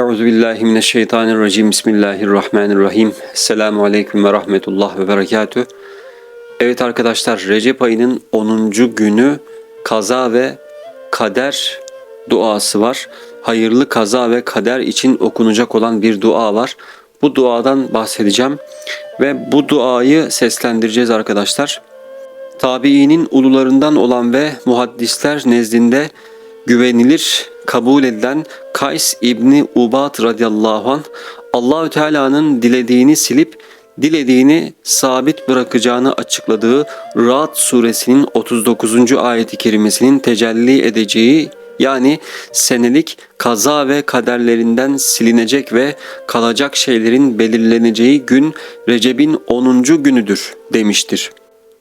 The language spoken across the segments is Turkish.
Euzu billahi mineşşeytanirracim. Bismillahirrahmanirrahim. Selamun aleyküm ve rahmetullah ve berekatüh. Evet arkadaşlar Recep ayının 10. günü kaza ve kader duası var. Hayırlı kaza ve kader için okunacak olan bir dua var. Bu duadan bahsedeceğim ve bu duayı seslendireceğiz arkadaşlar. Tabiinin ulularından olan ve muhaddisler nezdinde güvenilir kabul edilen Kays İbni Ubad radıyallahu anh Allahü Teala'nın dilediğini silip dilediğini sabit bırakacağını açıkladığı Ra'd suresinin 39. ayeti kerimesinin tecelli edeceği yani senelik kaza ve kaderlerinden silinecek ve kalacak şeylerin belirleneceği gün Recep'in 10. günüdür demiştir.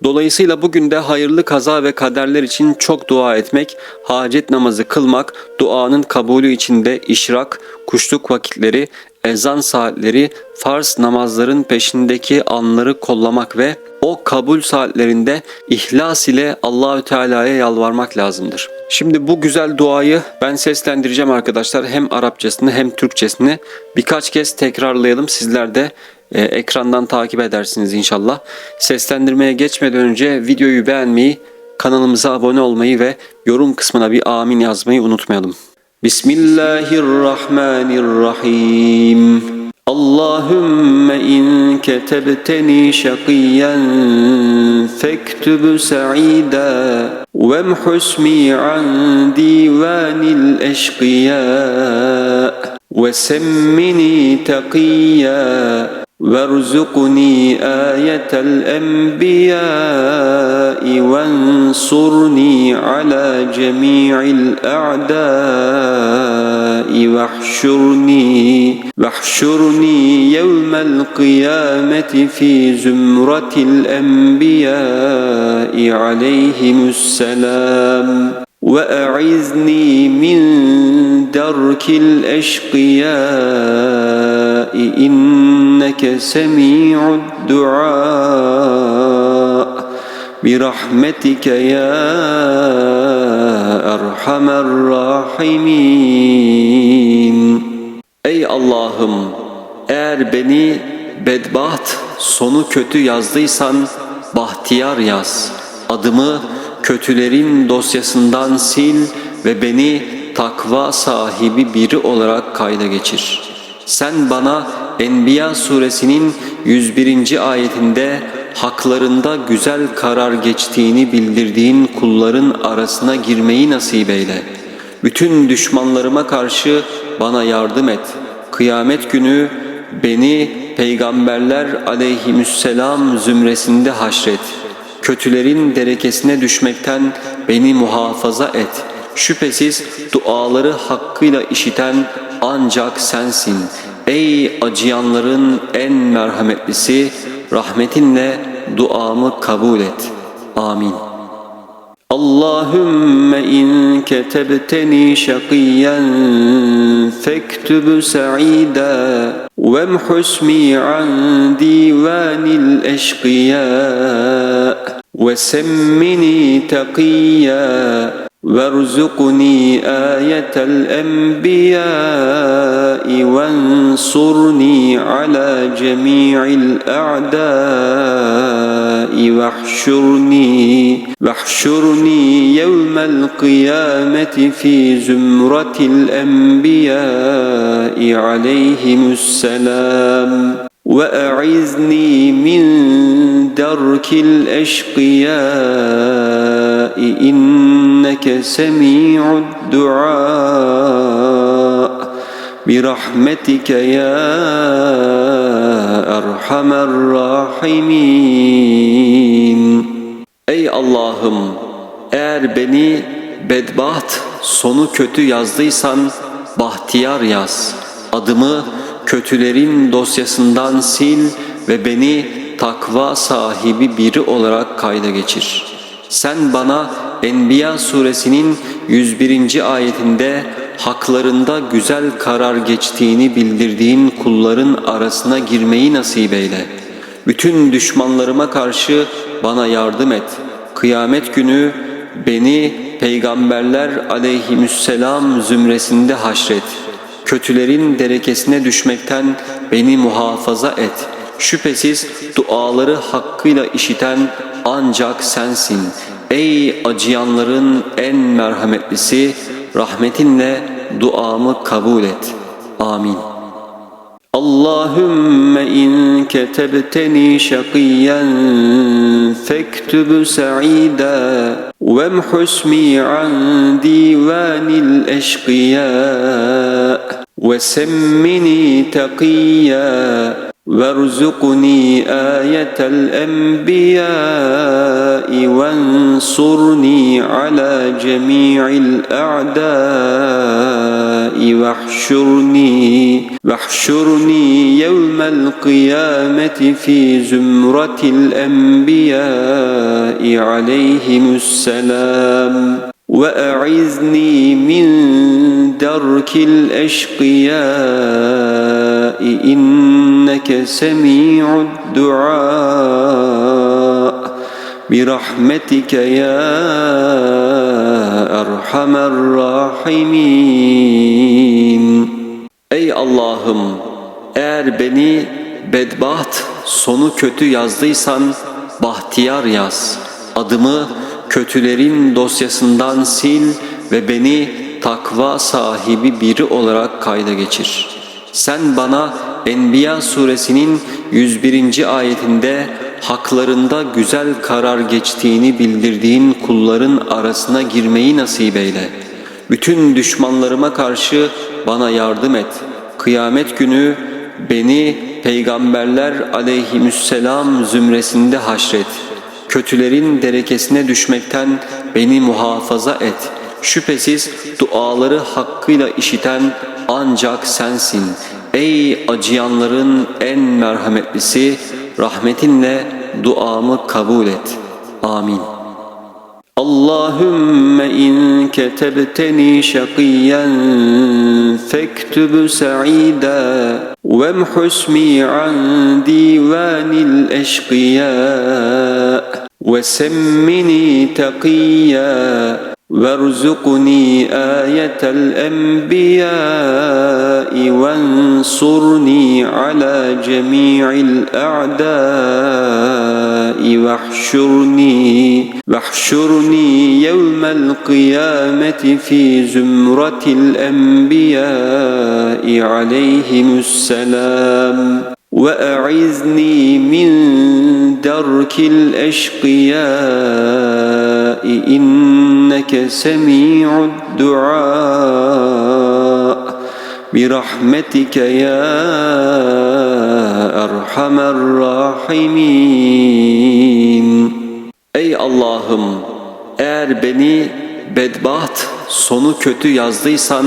Dolayısıyla bugün de hayırlı kaza ve kaderler için çok dua etmek, hacet namazı kılmak, duanın kabulü içinde işrak, kuşluk vakitleri, ezan saatleri, farz namazların peşindeki anları kollamak ve o kabul saatlerinde ihlas ile Allahü Teala'ya yalvarmak lazımdır. Şimdi bu güzel duayı ben seslendireceğim arkadaşlar. Hem Arapçasını hem Türkçesini birkaç kez tekrarlayalım. Sizler de e, ekrandan takip edersiniz inşallah. Seslendirmeye geçmeden önce videoyu beğenmeyi, kanalımıza abone olmayı ve yorum kısmına bir amin yazmayı unutmayalım. Bismillahirrahmanirrahim. Allahümme in ketebteni şakiyen fektübü sa'ida vemhusmi an divanil eşkıya ve semmini takiyya وارزقني آية الأنبياء وانصرني على جميع الأعداء واحشرني واحشرني يوم القيامة في زمرة الأنبياء عليهم السلام. وأعذني من درك الأشقياء إنك سميع الدعاء برحمتك يا أرحم الراحمين Ey Allah'ım eğer beni bedbaht sonu kötü yazdıysan bahtiyar yaz. Adımı kötülerin dosyasından sil ve beni takva sahibi biri olarak kayda geçir. Sen bana Enbiya suresinin 101. ayetinde haklarında güzel karar geçtiğini bildirdiğin kulların arasına girmeyi nasip eyle. Bütün düşmanlarıma karşı bana yardım et. Kıyamet günü beni peygamberler aleyhisselam zümresinde haşret. Kötülerin derekesine düşmekten beni muhafaza et. Şüphesiz duaları hakkıyla işiten ancak sensin. Ey acıyanların en merhametlisi rahmetinle duamı kabul et. Amin. Allahümme in ketebteni şakiyen fektüb sa'ida vemhusmi an divanil eşkıya ve semmini takiyya وارزقني آية الأنبياء وانصرني على جميع الأعداء واحشرني واحشرني يوم القيامة في زمرة الأنبياء عليهم السلام. وأعذني من درك الأشقياء إنك سميع الدعاء برحمتك يا أرحم الراحمين Ey Allah'ım eğer beni bedbaht sonu kötü yazdıysan bahtiyar yaz. Adımı kötülerin dosyasından sil ve beni takva sahibi biri olarak kayda geçir. Sen bana Enbiya suresinin 101. ayetinde haklarında güzel karar geçtiğini bildirdiğin kulların arasına girmeyi nasip eyle. Bütün düşmanlarıma karşı bana yardım et. Kıyamet günü beni peygamberler aleyhisselam zümresinde haşret kötülerin derekesine düşmekten beni muhafaza et. Şüphesiz duaları hakkıyla işiten ancak sensin. Ey acıyanların en merhametlisi, rahmetinle duamı kabul et. Amin. Allahümme in ketebteni şakiyen fektüb sa'ida vemhusmi an divanil eşkıya. وسمني تقيا وارزقني آية الأنبياء وانصرني على جميع الأعداء واحشرني واحشرني يوم القيامة في زمرة الأنبياء عليهم السلام. وأعذني من درك الأشقياء إنك سميع الدعاء برحمتك يا أرحم الراحمين Ey Allah'ım eğer beni bedbaht sonu kötü yazdıysan bahtiyar yaz. Adımı kötülerin dosyasından sil ve beni takva sahibi biri olarak kayda geçir. Sen bana Enbiya suresinin 101. ayetinde haklarında güzel karar geçtiğini bildirdiğin kulların arasına girmeyi nasip eyle. Bütün düşmanlarıma karşı bana yardım et. Kıyamet günü beni peygamberler aleyhisselam zümresinde haşret. Kötülerin derekesine düşmekten beni muhafaza et. Şüphesiz duaları hakkıyla işiten ancak sensin. Ey acıyanların en merhametlisi, rahmetinle duamı kabul et. Amin. Allahümme in ketebteni şakiyen fektübü sa'ida vemhusmi an divanil eşkıya ve semmini takiyya وارزقني آية الأنبياء وانصرني على جميع الأعداء واحشرني واحشرني يوم القيامة في زمرة الأنبياء عليهم السلام. وأعذني من درك الأشقياء إنك سميع الدعاء برحمتك يا أرحم الراحمين Ey Allah'ım eğer beni bedbaht sonu kötü yazdıysan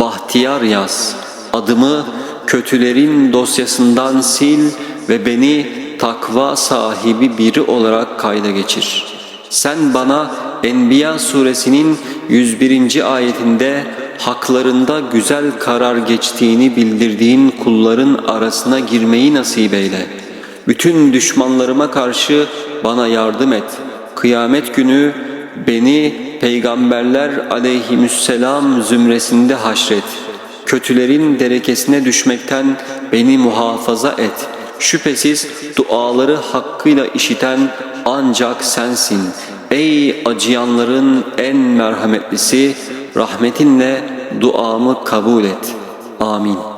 bahtiyar yaz. Adımı kötülerin dosyasından sil ve beni takva sahibi biri olarak kayda geçir. Sen bana Enbiya suresinin 101. ayetinde haklarında güzel karar geçtiğini bildirdiğin kulların arasına girmeyi nasip eyle. Bütün düşmanlarıma karşı bana yardım et. Kıyamet günü beni peygamberler aleyhisselam zümresinde haşret. Kötülerin derekesine düşmekten beni muhafaza et. Şüphesiz duaları hakkıyla işiten ancak sensin. Ey acıyanların en merhametlisi, rahmetinle duamı kabul et. Amin.